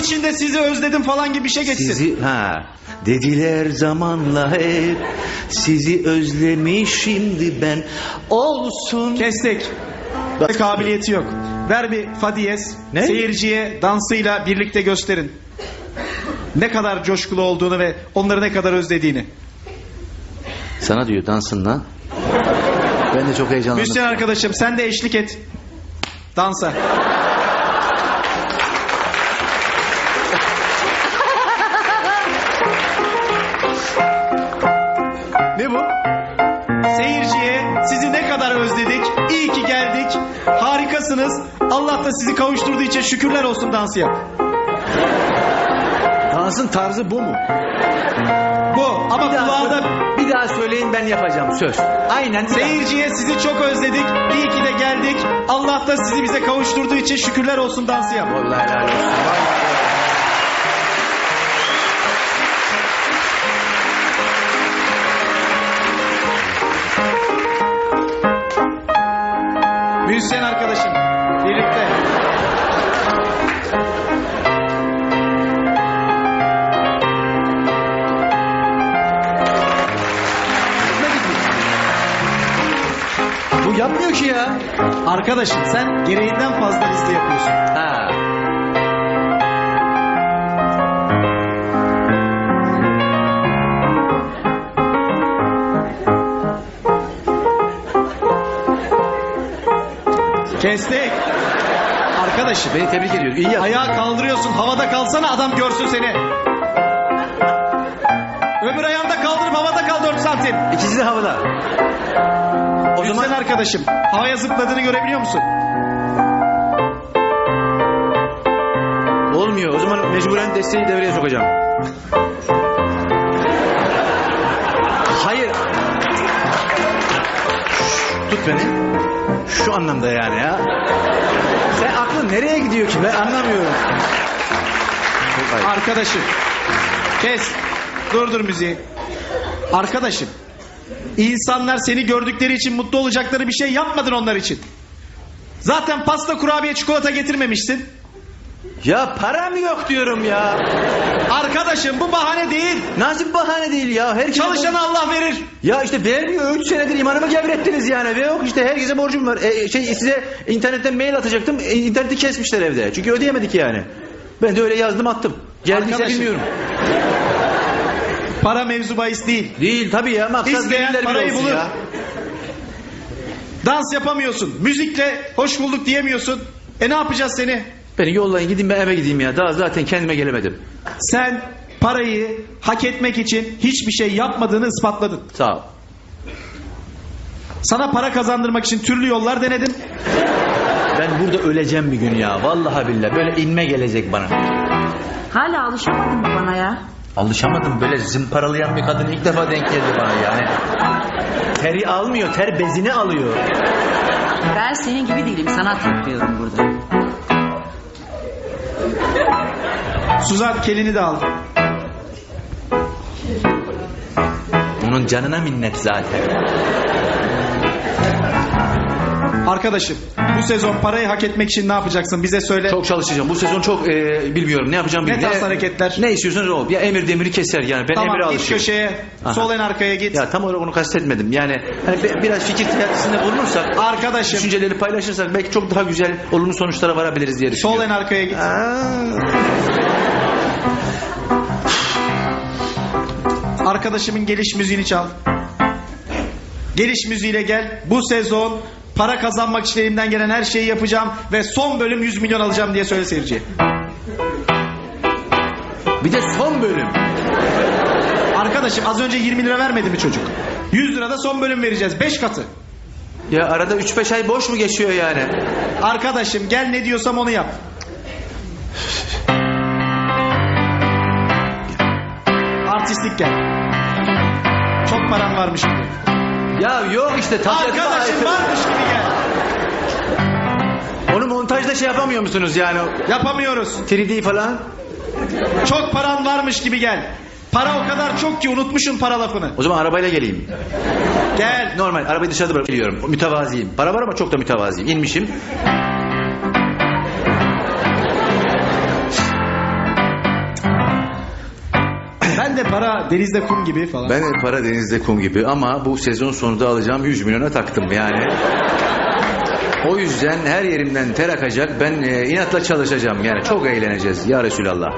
içinde sizi özledim falan gibi bir şey geçsin. Sizi ha dediler zamanla hep sizi özlemişimdi ben olsun. Kestik. Kabiliyeti yok. Ver bir fa diyez. Ne? Seyirciye dansıyla birlikte gösterin. Ne kadar coşkulu olduğunu ve onları ne kadar özlediğini. Sana diyor dansınla. Ben de çok heyecanlandım. Müslüman arkadaşım sen de eşlik et. Dansa. Ne bu? Seyirciye sizi ne kadar özledik. İyi ki geldik. Harikasınız. Allah da sizi kavuşturduğu için şükürler olsun dans yap. Dansın tarzı bu mu? Bu ama Bir daha, kulağında bir daha söyleyin ben yapacağım söz. Aynen. bir daha. Seyirciye sizi çok özledik. İyi ki de geldik. Allah da sizi bize kavuşturduğu için şükürler olsun dansı yap. Vallahi helal olsun. Vallahi. Müzisyen arkadaşım. Birlikte. Bu yapmıyor ki ya. Arkadaşım sen gereğinden fazla hızlı yapıyorsun. Ha. Kestik. Arkadaşım Beni tebrik ediyorum. İyi yap. ayağı kaldırıyorsun. Havada kalsana adam görsün seni. Öbür ayağını da kaldırıp havada kal 4 santim. İkisi de havada. O Müzisyen zaman arkadaşım havaya zıpladığını görebiliyor musun? olmuyor. O zaman mecburen desteği devreye sokacağım. Hayır. Tut beni. Şu anlamda yani ya. Sen aklın nereye gidiyor ki ben anlamıyorum. Arkadaşım. Kes. Durdur müziği. Arkadaşım. İnsanlar seni gördükleri için mutlu olacakları bir şey yapmadın onlar için. Zaten pasta kurabiye çikolata getirmemişsin. Ya param yok diyorum ya. Arkadaşım bu bahane değil. Nasıl bahane değil ya. Herkese Çalışana Allah verir. Ya işte vermiyor. 3 senedir imanımı gevrettiniz yani. Ve yok işte herkese borcum var. E, şey size internetten mail atacaktım. E, interneti kesmişler evde. Çünkü ödeyemedik yani. Ben de öyle yazdım attım. Geldiyse Arkadaşım. bilmiyorum. Para mevzu bahis değil. Değil tabii ya. Maksat gelirler bile parayı olsun bulur. ya. Dans yapamıyorsun. Müzikle hoş bulduk diyemiyorsun. E ne yapacağız seni? Beni yollayın gideyim ben eve gideyim ya. Daha zaten kendime gelemedim. Sen parayı hak etmek için hiçbir şey yapmadığını ispatladın. Sağ ol. Sana para kazandırmak için türlü yollar denedin. Ben burada öleceğim bir gün ya. Vallahi billahi. Böyle inme gelecek bana. Hala alışamadın mı bana ya? Alışamadım. Böyle zımparalayan bir kadın ilk defa denk geldi bana yani. Teri almıyor. Ter bezini alıyor. Ben senin gibi değilim. Sanat yapıyorum burada. Suzan kelini de al. Onun canına minnet zaten. Arkadaşım bu sezon parayı hak etmek için ne yapacaksın bize söyle. Çok çalışacağım. Bu sezon çok e, bilmiyorum. Ne yapacağım Ne bilmiyorum. tarz hareketler? Ne istiyorsanız o. Ya emir demiri keser yani. Ben tamam emire git alışıyorum. köşeye Aha. sol en arkaya git. Ya tam olarak onu kastetmedim. Yani hani bi- biraz fikir teatisinde bulunursak, Arkadaşım düşünceleri paylaşırsak belki çok daha güzel olumlu sonuçlara varabiliriz diye sol düşünüyorum. en arkaya git. Arkadaşımın geliş müziğini çal. Geliş müziğiyle gel. Bu sezon para kazanmak için elimden gelen her şeyi yapacağım ve son bölüm 100 milyon alacağım diye söyle seyirciye. Bir de son bölüm. Arkadaşım az önce 20 lira vermedi mi çocuk? 100 lira da son bölüm vereceğiz. 5 katı. Ya arada 3-5 ay boş mu geçiyor yani? Arkadaşım gel ne diyorsam onu yap. Artistlik gel. Çok param varmış gibi. Ya yok işte tabiatıma Arkadaşım aykırı. varmış gibi gel. Onu montajda şey yapamıyor musunuz yani? Yapamıyoruz. 3D falan. Çok paran varmış gibi gel. Para o kadar çok ki unutmuşsun para lafını. O zaman arabayla geleyim. Gel. Normal arabayı dışarıda bırakıp geliyorum. Mütevaziyim. Para var ama çok da mütevaziyim. İnmişim. De para denizde kum gibi falan. Ben de para denizde kum gibi ama bu sezon sonunda alacağım 100 milyona taktım yani. O yüzden her yerimden ter akacak. Ben e, inatla çalışacağım yani. Çok eğleneceğiz ya Resulallah.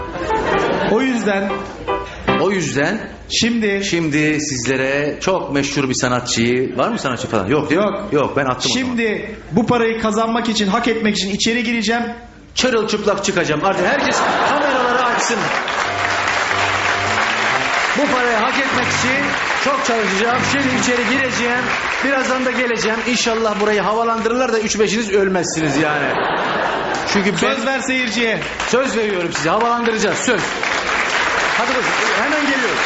O yüzden O yüzden şimdi şimdi sizlere çok meşhur bir sanatçıyı... Var mı sanatçı falan? Yok değil mi? Yok. Yok ben attım o zaman. şimdi bu parayı kazanmak için, hak etmek için içeri gireceğim. Çırılçıplak çıkacağım. Artık herkes kameraları açsın. Bu parayı hak etmek için çok çalışacağım. Şimdi içeri gireceğim. Birazdan da geleceğim. İnşallah burayı havalandırırlar da üç beşiniz ölmezsiniz yani. Çünkü ben Söz ver seyirciye. söz veriyorum size. Havalandıracağız. Söz. Hadi bakalım. Hemen geliyorum.